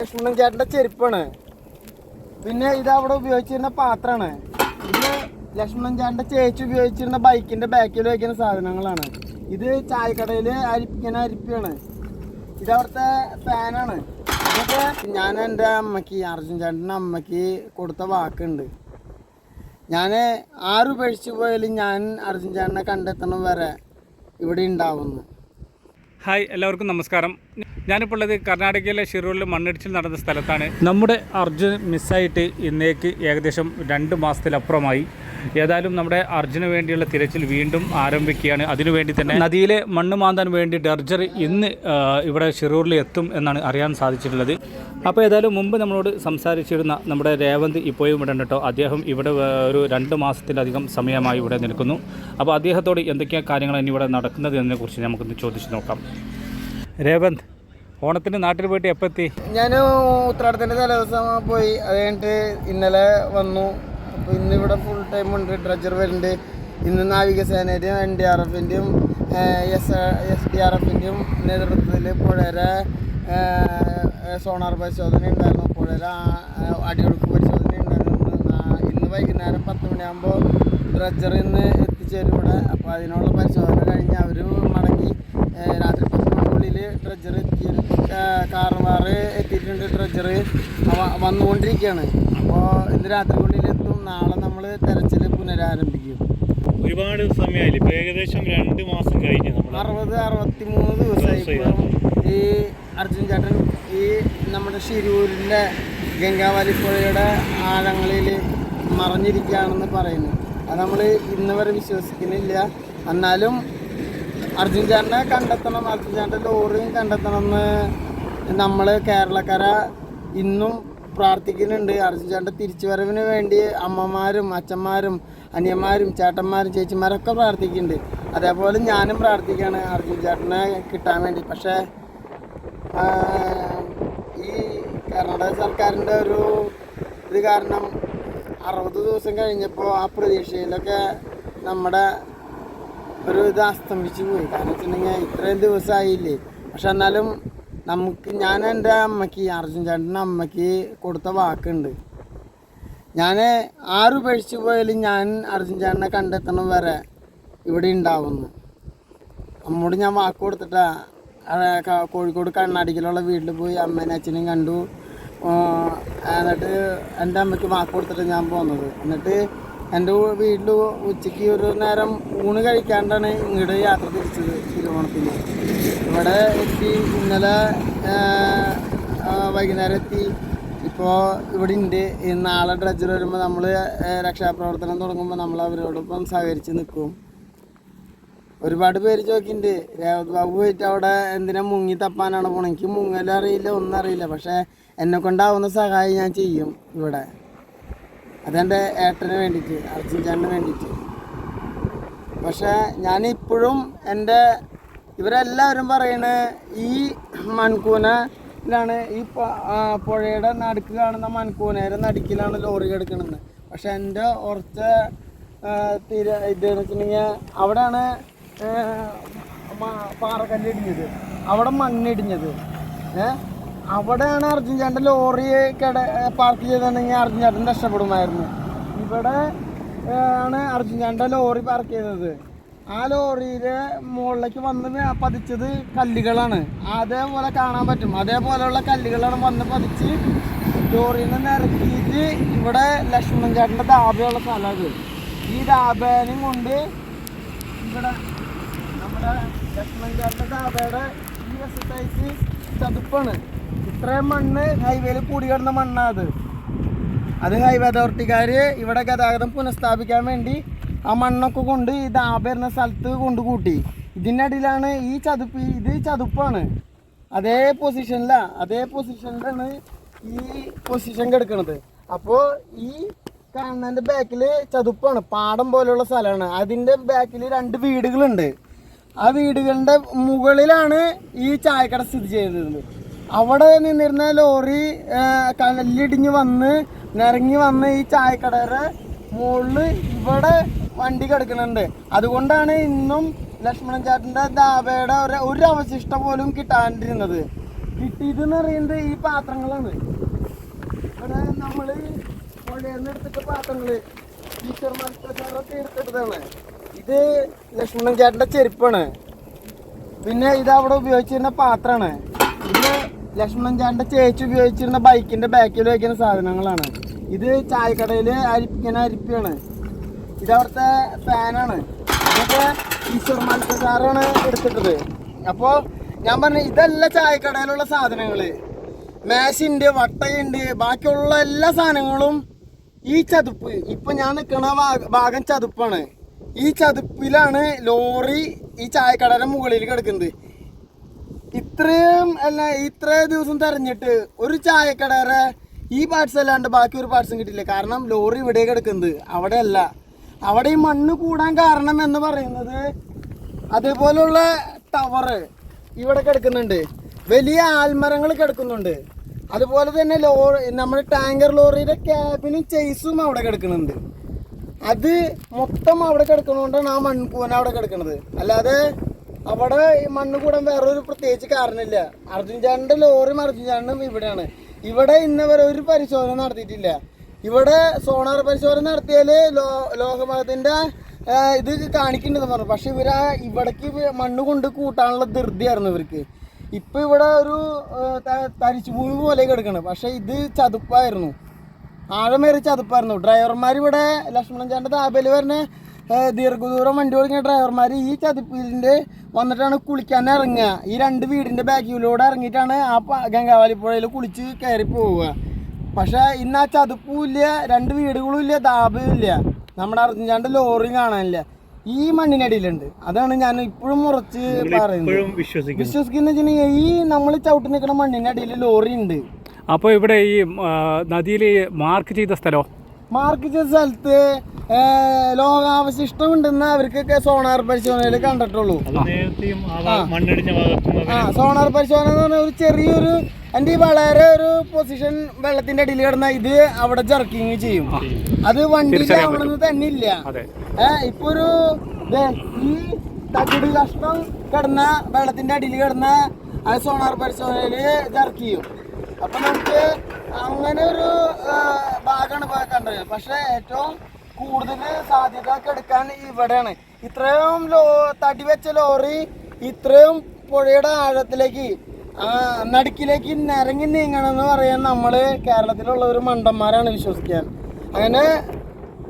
ലക്ഷ്മണൻ ചേട്ടന്റെ ചെരുപ്പാണ്. പിന്നെ ഇത് അവിടെ ഉപയോഗിച്ചിരുന്ന പാത്രമാണ്. ഇത് ലക്ഷ്മണൻ ചേട്ടന്റെ ചേച്ചി ഉപയോഗിച്ചിരുന്ന ബൈക്കിന്റെ ബാക്കിൽ വയ്ക്കുന്ന സാധനങ്ങളാണ്. ഇത് ചായക്കടയിൽ അരിപ്പിക്കുന്ന അരിപ്പിയാണ് ഇത് അവിടുത്തെ ഫാനാണ്. ഇതൊക്കെ ഞാൻ എന്റെ അമ്മയ്ക്ക് അർജുൻ ചേട്ടന്റെ അമ്മയ്ക്ക് കൊടുത്ത വാക്കുണ്ട്. ഞാൻ ആറ് ഉപേക്ഷിച്ച് പോയാലും ഞാൻ അർജുൻ ചേട്ടനെ കണ്ടെത്തണം വരെ ഇവിടെ ഉണ്ടാവുന്നു. ഹായ് എല്ലാവർക്കും നമസ്കാരം. ഞാനിപ്പോൾ ഉള്ളത് കർണാടകയിലെ ഷിറൂരിൽ മണ്ണിടിച്ചിൽ നടന്ന സ്ഥലത്താണ്. നമ്മുടെ അർജുൻ മിസ്സായിട്ട് ഇന്നേക്ക് ഏകദേശം രണ്ട് മാസത്തിലപ്പുറമായി. ഏതായാലും നമ്മുടെ അർജുന് വേണ്ടിയുള്ള തിരച്ചിൽ വീണ്ടും ആരംഭിക്കുകയാണ്. അതിനുവേണ്ടി തന്നെ നദിയിലെ മണ്ണ് മാന്താൻ വേണ്ടി ഡർജർ ഇന്ന് ഇവിടെ ഷിറൂരിൽ എത്തും എന്നാണ് അറിയാൻ സാധിച്ചിട്ടുള്ളത്. അപ്പോൾ ഏതായാലും മുമ്പ് നമ്മളോട് സംസാരിച്ചിരുന്ന നമ്മുടെ രേവന്ത് ഇപ്പോഴും ഇവിടെ കേട്ടോ. അദ്ദേഹം ഇവിടെ ഒരു രണ്ട് മാസത്തിലധികം സമയമായി ഇവിടെ നിൽക്കുന്നു. അപ്പോൾ അദ്ദേഹത്തോട് എന്തൊക്കെയാണ് കാര്യങ്ങൾ ഇനി ഇവിടെ നടക്കുന്നത് എന്നതിനെക്കുറിച്ച് നമുക്കൊന്ന് ചോദിച്ചു നോക്കാം. രേവന്ത് ഓണത്തിന് നാട്ടിൽ പോയിട്ട് എപ്പോൾ എത്തി ഞാൻ ഉത്രാടത്തിന്റെ തലേദിവസം പോയി. അത് കഴിഞ്ഞിട്ട് ഇന്നലെ വന്നു. അപ്പോൾ ഇന്ന് ഇവിടെ ഫുൾ ടൈം ഉണ്ട്. ഡ്രജർ വരുന്നുണ്ട്. ഇന്ന് നാവികസേനയുടെയും എൻ ഡി ആർ എഫിന്റെയും എസ് എസ് ഡി ആർ എഫിന്റെയും നേതൃത്വത്തിൽ പുഴര സോണാർ പരിശോധന ഉണ്ടായിരുന്നു. പുഴര അടിയൊഴുക്ക് പരിശോധന ഉണ്ടായിരുന്നു. ഇന്ന് വൈകുന്നേരം പത്ത് മണിയാകുമ്പോൾ ഡ്രജർ ഇന്ന് എത്തിച്ചേരും ഇവിടെ. അപ്പോൾ അതിനുള്ള പരിശോധന കഴിഞ്ഞ് അവർ മടങ്ങി ഏഹ് രാത്രി പത്ത് മണിക്കുള്ളിൽ ഡ്രജർ എത്തി കാർവാറ് എത്തിയിട്ടുണ്ട് ഡ്രജർ വന്നുകൊണ്ടിരിക്കുകയാണ്. അപ്പോൾ ഇന്ന് രാത്രിക്കുള്ളിൽ എത്തും നാളെ നമ്മൾ തെരച്ചിൽ പുനരാരംഭിക്കും. ഒരുപാട് സമയമായില്ല ഇപ്പൊ ഏകദേശം രണ്ട് മാസം കഴിഞ്ഞ് നമ്മൾ അറുപത് അറുപത്തി മൂന്ന് ദിവസമായി ഈ അർജുൻ ചേട്ടൻ ഈ നമ്മുടെ ഷിരൂരിന്റെ ഗംഗാവാലി പുഴയുടെ ആഴങ്ങളിൽ മറഞ്ഞിരിക്കുകയാണെന്ന് പറയുന്നു. അത് നമ്മൾ ഇന്ന് വരെ വിശ്വസിക്കുന്നില്ല. എന്നാലും അർജുൻ ചേട്ടനെ കണ്ടെത്തണം അർജുൻ ചേട്ടന്റെ ലോറിയും കണ്ടെത്തണം എന്ന് നമ്മൾ കേരളക്കര ഇന്നും പ്രാർത്ഥിക്കുന്നുണ്ട്. അർജുൻ ചേട്ടന്റെ തിരിച്ചുവരവിന് വേണ്ടി അമ്മമാരും അച്ഛന്മാരും അനിയന്മാരും ചേട്ടന്മാരും ചേച്ചിമാരൊക്കെ പ്രാർത്ഥിക്കുന്നുണ്ട്. അതേപോലെ ഞാനും പ്രാർത്ഥിക്കുകയാണ് അർജുൻ ചേട്ടനെ കിട്ടാൻ വേണ്ടി. പക്ഷേ ഈ കർണാടക സർക്കാരിന്റെ ഒരു ഇത് കാരണം അറുപത് ദിവസം കഴിഞ്ഞപ്പോൾ ആ പ്രതീക്ഷയിലൊക്കെ നമ്മുടെ ഒരു ഇത് അസ്തംഭിച്ചു പോയി. കാരണം വെച്ചിട്ടുണ്ടെങ്കിൽ ഇത്രയും ദിവസമായില്ലേ? പക്ഷെ എന്നാലും നമുക്ക് ഞാൻ എന്റെ അമ്മയ്ക്ക് അർജുൻ ചേട്ടന്റെ അമ്മയ്ക്ക് കൊടുത്ത വാക്കുണ്ട്. ഞാൻ ആറ് ഉപേക്ഷിച്ച് പോയാലും ഞാൻ അർജുൻ ചേട്ടനെ കണ്ടെത്തണം വരെ ഇവിടെ ഉണ്ടാവുന്നു. അമ്മോട് ഞാൻ വാക്ക് കൊടുത്തിട്ടാ. ആ, ക- കോഴിക്കോട് കണ്ണാടിക്കലുള്ള വീട്ടിൽ പോയി അമ്മേനെ അച്ഛനെയും കണ്ടു. എന്നിട്ട് എന്റെ അമ്മയ്ക്ക് വാക്ക് കൊടുത്തിട്ട് ഞാൻ പോന്നത്. എന്നിട്ട് എന്റെ വീട്ടിൽ ഉച്ചയ്ക്ക് ഒരു നേരം ഊണ് കഴിക്കാണ്ടാണ് ഇങ്ങോട്ട് യാത്ര തിരിച്ചത് തിരുവോണത്തിന്. ഇവിടെ എത്തി ഇന്നലെ വൈകുന്നേരം എത്തി. ഇപ്പോൾ ഇവിടെ ഉണ്ട് നാളെ ഡ്രഡ്ജർ വരുമ്പോൾ നമ്മൾ രക്ഷാപ്രവർത്തനം തുടങ്ങുമ്പോൾ നമ്മൾ അവരോടൊപ്പം സഹകരിച്ച് നിൽക്കും ഒരുപാട് പേര് ചോദിക്കുന്നുണ്ട് രേവത് ബാബു പോയിട്ട് അവിടെ എന്തിനാ മുങ്ങി തപ്പാനാണ് പോണത് എനിക്ക് മുങ്ങലറിയില്ല ഒന്നും അറിയില്ല. പക്ഷേ എന്നെ കൊണ്ടാവുന്ന സഹായം ഞാൻ ചെയ്യും ഇവിടെ. അതെന്റെ ഏട്ടന് വേണ്ടിയിട്ട് അർജുൻ ചേട്ടന് വേണ്ടിയിട്ട്. പക്ഷേ ഞാനിപ്പോഴും എന്റെ ഇവരെല്ലാവരും പറയണ ഈ മൺകൂനയിലാണ് ഈ പുഴയുടെ നടുക്ക് കാണുന്ന മൺകൂനയുടെ നടുക്കിലാണ് ലോറി കിടക്കണമെന്ന് പക്ഷെ എന്റെ ഉറച്ച തീര ഇത് വെച്ചിട്ടുണ്ടെങ്കിൽ അവിടെയാണ് പാറക്കല്ലിടിഞ്ഞത് അവിടെ മണ്ണിടിഞ്ഞത്. ഏ? അവിടെയാണ് അർജുൻ ചേട്ടന്റെ ലോറി കട പാർക്ക് ചെയ്തിട്ടുണ്ടെങ്കിൽ അർജുൻ ചേട്ടൻ രക്ഷപ്പെടുമായിരുന്നു. ഇവിടെ ആണ് അർജുൻ ചേട്ടന്റെ ലോറി പാർക്ക് ചെയ്തത്. ആ ലോറിയിലെ മുകളിലേക്ക് വന്ന് പതിച്ചത് കല്ലുകളാണ്. അതേപോലെ കാണാൻ പറ്റും. അതേപോലെയുള്ള കല്ലുകളാണ് വന്ന് പതിച്ച് ലോറിയിൽ നിന്ന് ഇറക്കിയിട്ട് ഇവിടെ ലക്ഷ്മണൻ ചേട്ടന്റെ ദാബയുള്ള സ്ഥലമാണ് ഈ ധാബേനും കൊണ്ട് ഇവിടെ നമ്മുടെ ലക്ഷ്മണൻ ചേട്ടന്റെ ദാബയുടെ ഈ വശത്തായിട്ട് ചതുപ്പാണ്. ഇത്രയും മണ്ണ്? ഹൈവേയിൽ കൂടി കിടന്ന മണ്ണാണ് അത്. അത് ഹൈവേ അതോറിറ്റിക്കാർ ഇവിടെ ഗതാഗതം പുനഃസ്ഥാപിക്കാൻ വേണ്ടി ആ മണ്ണൊക്കെ കൊണ്ട് ഈ ദാബ വരുന്ന സ്ഥലത്ത് കൊണ്ട് കൂട്ടി ഇതിനടിയിലാണ് ഈ ചതുപ്പ് ഇത് ചതുപ്പാണ്. അതേ പൊസിഷനിലാണ് അതേ പൊസിഷനിലാണ് ഈ പൊസിഷൻ കിടക്കുന്നത് അപ്പോൾ ഈ കാണുന്നതിന്റെ ബാക്കിൽ ചതുപ്പാണ് പാടം പോലെയുള്ള സ്ഥലമാണ്. അതിന്റെ ബാക്കിൽ രണ്ട് വീടുകളുണ്ട്. ആ വീടുകളുടെ മുകളിലാണ് ഈ ചായക്കട സ്ഥിതി ചെയ്തിരുന്നത് അവിടെ നിന്നിരുന്ന ലോറി കല്ലിടിഞ്ഞ് വന്ന് നിറങ്ങി വന്ന് ഈ ചായക്കടയുടെ മുകളിൽ ഇവിടെ വണ്ടി കിടക്കുന്നുണ്ട്. അതുകൊണ്ടാണ് ഇന്നും ലക്ഷ്മണൻ ചേട്ടന്റെ ദാബയുടെ ഒരു ഒരു അവശിഷ്ടം പോലും കിട്ടാണ്ടിരുന്നത്. കിട്ടിയതെന്ന് പറയുന്നത് ഈ പാത്രങ്ങളാണ്. ഇവിടെ നമ്മൾ പുഴയെന്ന് എടുത്തിട്ട പാത്രങ്ങൾ. ടീച്ചർ മത്സരമൊക്കെ എടുത്തിട്ടതാണ്. ഇത് ലക്ഷ്മണൻ ചേട്ടന്റെ ചെരുപ്പാണ്. പിന്നെ ഇത് അവിടെ ഉപയോഗിച്ചിരുന്ന പാത്രമാണ്. ഇത് ലക്ഷ്മണൻ ചാണ്ട ചേച്ചി ഉപയോഗിച്ചിരുന്ന ബൈക്കിന്റെ ബാക്കിൽ വയ്ക്കുന്ന സാധനങ്ങളാണ്. ഇത് ചായക്കടയിൽ അരിപ്പിക്കുന്ന അരിപ്പിയാണ് ഇത് അവിടുത്തെ ഫാനാണ്. ഇതൊക്കെ ഈശ്വർ മത്സ്യക്കാരാണ് എടുത്തിട്ടത്. അപ്പോൾ ഞാൻ പറഞ്ഞു ഇതല്ല ചായക്കടയിലുള്ള സാധനങ്ങൾ മേശയുണ്ട് വട്ടയുണ്ട് ബാക്കിയുള്ള എല്ലാ സാധനങ്ങളും ഈ ചതുപ്പ്. ഇപ്പൊ ഞാൻ നിൽക്കുന്ന ഭാഗം ചതുപ്പാണ്. ഈ ചതുപ്പിലാണ് ലോറി ഈ ചായക്കടയുടെ മുകളിൽ കിടക്കുന്നത് അല്ല ഇത്ര ദിവസം തെരഞ്ഞിട്ട് ഒരു ചായക്കടയുടെ ഈ പാർട്സ് അല്ലാണ്ട് ബാക്കി ഒരു പാർട്സും കിട്ടില്ല കാരണം ലോറി ഇവിടെ കിടക്കുന്നത് അവിടെ അല്ല അവിടെ ഈ മണ്ണ് കൂടാൻ കാരണം എന്ന് പറയുന്നത് അതേപോലുള്ള ടവറ് ഇവിടെ കിടക്കുന്നുണ്ട്. വലിയ ആൽമരങ്ങൾ കിടക്കുന്നുണ്ട്. അതുപോലെ തന്നെ ലോറി നമ്മുടെ ടാങ്കർ ലോറിയുടെ ക്യാബിനും ചേസും അവിടെ കിടക്കുന്നുണ്ട്. അത് മൊത്തം അവിടെ കിടക്കുന്നതുകൊണ്ടാണ് ആ മൺകൂന അവിടെ കിടക്കുന്നത്. അല്ലാതെ അവിടെ ഈ മണ്ണ് കൂടാൻ വേറൊരു പ്രത്യേകിച്ച് കാരണമില്ല. അർജുൻ ചാണ്ടിന്റെ ലോറിയും അർജുൻ ചാണ്ടും ഇവിടെയാണ്. ഇവിടെ ഇന്ന് വരെ ഒരു പരിശോധന നടത്തിയിട്ടില്ല. ഇവിടെ സോണാർ പരിശോധന നടത്തിയാൽ ലോ ലോകമതത്തിന്റെ ഇത് കാണിക്കുന്നുണ്ടെന്ന് പറഞ്ഞു. പക്ഷെ ഇവർ ഇവിടേക്ക് മണ്ണ് കൊണ്ട് കൂട്ടാനുള്ള ധൃതിയായിരുന്നു ഇവർക്ക്. ഇപ്പൊ ഇവിടെ ഒരു തരിച്ചുഭൂമി പോലെ കിടക്കണം. പക്ഷെ ഇത് ചതുപ്പായിരുന്നു. ആഴമേറി ചതുപ്പായിരുന്നു. ഡ്രൈവർമാർ ഇവിടെ ലക്ഷ്മണൻ ചാണ്ട താപേൽ വരുന്ന ദീർഘദൂരം വണ്ടി ഓടിക്കുന്ന ഡ്രൈവർമാർ ഈ ചതിപ്പീലിന്റെ വന്നിട്ടാണ് കുളിക്കാൻ ഇറങ്ങുക. ഈ രണ്ട് വീടിന്റെ ബാക്കിലൂടെ ഇറങ്ങിയിട്ടാണ് ആ ഗംഗാവാലി പുഴയിൽ കുളിച്ച് കയറി പോവുക. പക്ഷേ ഇന്ന് ആ ചതുപ്പും ഇല്ല രണ്ട് വീടുകളും ഇല്ല ദാബയും ഇല്ല. നമ്മുടെ അർജുൻചാണ്ട് ലോറിയും കാണാനില്ല. ഈ മണ്ണിനടിയിലുണ്ട്. അതാണ് ഞാൻ ഇപ്പോഴും ഉറച്ച് പറയുന്നത്. വിശ്വസിക്കുന്നു. വിശ്വസിക്കുന്ന വെച്ചിട്ടുണ്ടെങ്കിൽ ഈ നമ്മൾ ചവിട്ടി നിൽക്കുന്ന മണ്ണിനടിയിൽ ലോറി ഉണ്ട് അപ്പോൾ ഇവിടെ ഈ നദിയിൽ മാർക്ക് ചെയ്ത സ്ഥലമോ മാർക്ക് ചെയ്ത സ്ഥലത്ത് ലോകാവശിഷ്ടമുണ്ടെന്ന് ലോകാവശിഷ്ടം ഉണ്ടെന്ന് അവർക്കൊക്കെ സോണാർ പരിശോധനയിൽ കണ്ടിട്ടുള്ളൂ. ആ സോണാർ പരിശോധന എന്ന് പറഞ്ഞാൽ ഒരു ചെറിയൊരു എന്റെ ഈ വളരെ ഒരു പൊസിഷൻ വെള്ളത്തിന്റെ അടിയിൽ കിടന്ന ഇത് അവിടെ ജർക്കിങ് ചെയ്യും. അത് വണ്ടി അവിടെ നിന്ന് തന്നെ ഇല്ല ഏഹ് ഇപ്പൊ ഒരു ദേ, ഈ തകിട് കഷ്ണം കിടന്ന വെള്ളത്തിന്റെ അടിയിൽ കിടന്ന അത് സോണാർ പരിശോധനയിൽ ജർക്ക് ചെയ്യും. അപ്പൊ നമുക്ക് അങ്ങനെ ഒരു ഭാഗമാണ് ഇപ്പൊ കണ്ടത്. പക്ഷെ ഏറ്റവും കൂടുതൽ സാധ്യത കെടുക്കാൻ ഇവിടെയാണ്. ഇത്രയും ലോ തടി വെച്ച ലോറി ഇത്രയും പുഴയുടെ ആഴത്തിലേക്ക് നടുക്കിലേക്ക് നിരങ്ങി നീങ്ങണമെന്ന് പറയാൻ നമ്മൾ കേരളത്തിലുള്ള ഒരു മണ്ടന്മാരാണ് വിശ്വസിക്കാൻ അങ്ങനെ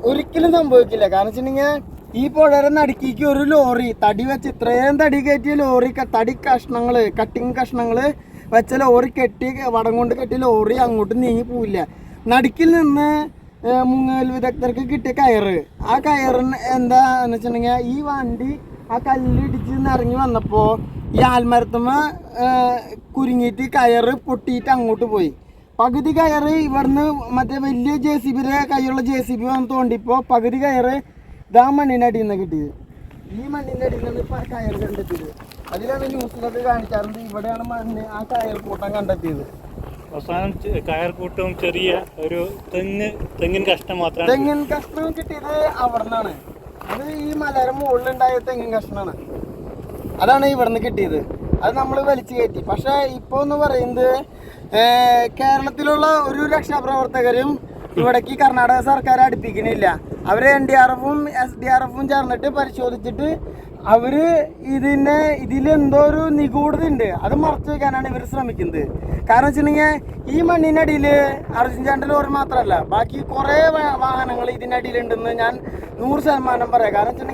ഒരിക്കലും സംഭവിക്കില്ല. കാരണം വെച്ചിട്ടുണ്ടെങ്കിൽ ഈ പുഴയുടെ നടുക്കിക്ക് ഒരു ലോറി തടി വെച്ച് ഇത്രയും തടി കയറ്റിയ ലോറി തടി കഷ്ണങ്ങൾ കട്ടിങ് കഷ്ണങ്ങൾ വെച്ച ലോറി കെട്ടി വടം കൊണ്ട് കെട്ടി ലോറി അങ്ങോട്ട് നീങ്ങി പോവില്ല. നടുക്കിൽ നിന്ന് മുങ്ങൽ വിദഗ്ധർക്ക് കിട്ടിയ കയറ്. ആ കയറിന് എന്താന്ന് വെച്ചിട്ടുണ്ടെങ്കിൽ ഈ വണ്ടി ആ കല്ലിടിച്ച് നിറങ്ങി വന്നപ്പോൾ ഈ ആൽമരത്തുമ്മ കുരുങ്ങിയിട്ട് കയറ് പൊട്ടിയിട്ട് അങ്ങോട്ട് പോയി. പകുതി കയറ് ഇവിടുന്ന് മറ്റേ വലിയ ജെ സി ബിയുടെ കൈയുള്ള ജെ സി ബി വന്ന് തോണ്ടിപ്പോ പകുതി കയറ് ഇതാ മണ്ണിന്റെ അടിയിൽ നിന്ന് കിട്ടിയത്. ഈ മണ്ണിന്റെ അടിയിൽ നിന്ന് കയറ് കണ്ടെത്തിയത്. അതിലാണ് ന്യൂസിലൊക്കെ കാണിക്കാറുണ്ട്. ഇവിടെയാണ് മണ്ണ് ആ കയർ കൂട്ടം കണ്ടെത്തിയത്. അവസാനം കയർക്കൂട്ടവും ചെറിയ ഒരു തെങ്ങ് തെങ്ങിൻ കഷ്ണം മാത്രമാണ് തെങ്ങിൻ കഷ്ണം കിട്ടിയത് അവിടെ നിന്നാണ് അത് ഈ മലയുടെ മുകളിലുണ്ടായ തെങ്ങിൻ കഷ്ണമാണ് അതാണ് ഇവിടുന്ന് കിട്ടിയത്. അത് നമ്മൾ വലിച്ചു കയറ്റി. പക്ഷെ ഇപ്പൊ എന്ന് പറയുന്നത് കേരളത്തിലുള്ള ഒരു രക്ഷാപ്രവർത്തകരും ഇവിടേക്ക് കർണാടക സർക്കാർ അടുപ്പിക്കണില്ല. അവർ എൻ ഡി ആർ എഫും എസ് ഡി ആർ എഫും ചേർന്നിട്ട് പരിശോധിച്ചിട്ട് അവർ ഇതിനെ ഇതിലെന്തോ ഒരു നിഗൂഢത ഉണ്ട് അത് മറച്ചു വെക്കാനാണ് ഇവർ ശ്രമിക്കുന്നത്. കാരണം വെച്ചിട്ടുണ്ടെങ്കിൽ ഈ മണ്ണിനടിയിൽ അർജുൻ ചാണ്ടൽ ലോറി മാത്രമല്ല ബാക്കി കുറേ വാഹനങ്ങൾ ഇതിനടിയിലുണ്ടെന്ന് ഞാൻ നൂറ് ശതമാനം പറയാം. കാരണം വെച്ചിട്ടുണ്ടെങ്കിൽ